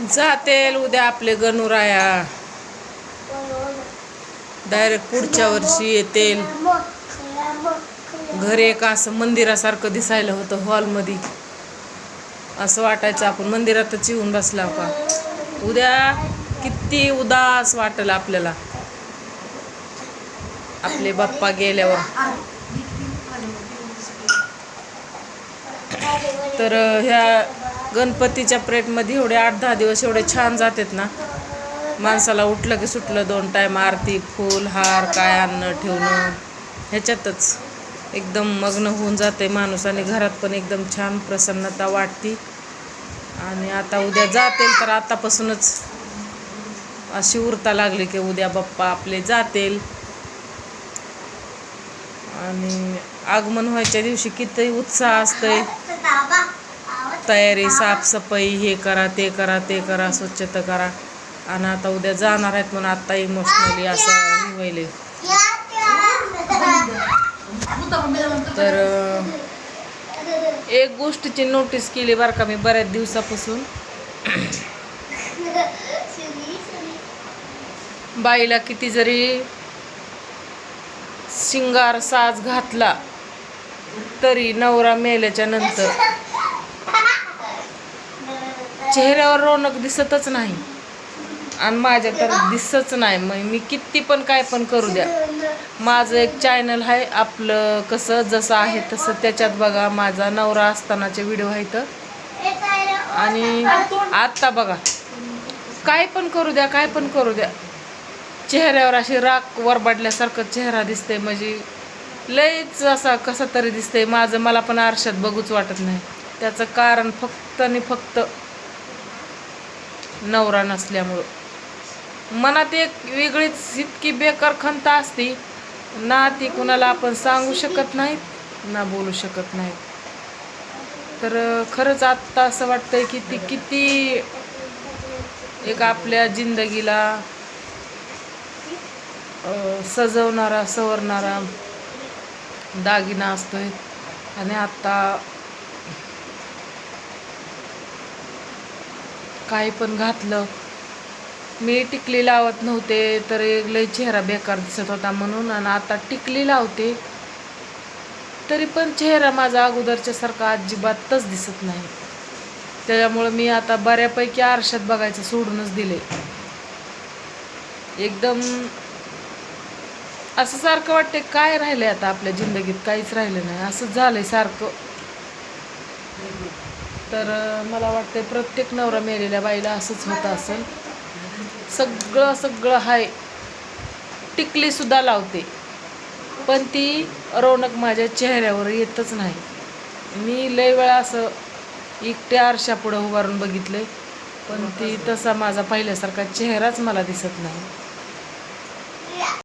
जातील उद्या आपले गणुराया. डायरेक्ट पुढच्या वर्षी येतील. घर एक असं मंदिरासारखं दिसायला होतं हॉलमध्ये. असं वाटायचं आपण मंदिरातच येऊन बसला का उद्या किती उदास वाटलं आपल्याला. आपले बाप्पा गेल्यावर. तर ह्या गणपतीच्या प्रेटमध्ये एवढे आठ दहा दिवस एवढे छान जातात ना. माणसाला उठलं की सुटलं दोन टाईम आरती फूल हार काय आणणं ठेवणं ह्याच्यातच. एकदम मग्न होऊन जाते माणूस आणि घरात पण एकदम छान प्रसन्नता वाटते. आणि आता उद्या जातील तर आतापासूनच अशी उरता लागली की उद्या बाप्पा आपले जातील. आणि आगमन व्हायच्या दिवशी किती उत्साह असतंय. तयारी साफसफाई हे करा ते करा ते करा स्वच्छता करा. आणि आता उद्या जाणार आहेत म्हणून आता इमोशनली असं व्हायले तर एक गोष्टीची नोटीस केली बरं का मी बऱ्याच दिवसापासून. बाईला किती जरी शिंगार साज घातला तरी नवरा मेल्याच्या नंतर चेहऱ्यावर रौनक दिसतच नाही. आणि माझ्या तर दिसतच नाही. मग मी किती पण काय पण करू द्या. माझं एक चॅनल आहे. आपलं कसं जसं आहे तसं त्याच्यात बघा. माझा नवरा असतानाचे व्हिडिओ आहेत. आणि आत्ता बघा. काय पण करू द्या काय पण करू द्या. चेहऱ्यावर अशी राख वरबाडल्यासारखं चेहरा दिसते म्हणजे लयच असा कसा तरी दिसते माझं मला पण आरशात बघूच वाटत नाही. त्याचं कारण फक्त आणि फक्त नवरा नसल्यामुळं. मनात एक वेगळीच इतकी बेकार खंत असते. ना ती कुणाला आपण सांगू शकत नाहीत ना बोलू शकत नाहीत. तर खरंच आत्ता असं वाटतंय की ती किती एक आपल्या जिंदगीला सजवणारा सवरणारा दागिना असतोय. आणि आत्ता काही पण घातलं. मी टिकली लावत नव्हते तर एक लय चेहरा बेकार दिसत होता म्हणून आणि आता टिकली लावते. तरी पण चेहरा माझा अगोदरच्यासारखा अजिबातच दिसत नाही. त्याच्यामुळं मी आता बऱ्यापैकी आरशात बघायचं सोडूनच दिले एकदम असं सारखं वाटते काय राहिलंय आता आपल्या जिंदगीत? काहीच राहिलं नाही. असं झालंय सारखं. तर मला वाटते प्रत्येक नवरा मेलेल्या बाईला असंच होतं असेल. सगळं सगळं हाय. टिकली सुद्धा लावते. पण ती रौनक माझ्या चेहऱ्यावर येतच नाही. मी लय वेळा असं एकट्या आरशापुढं उभारून बघितलं पण ती तसा माझा पहिल्यासारखा चेहराच मला दिसत नाही.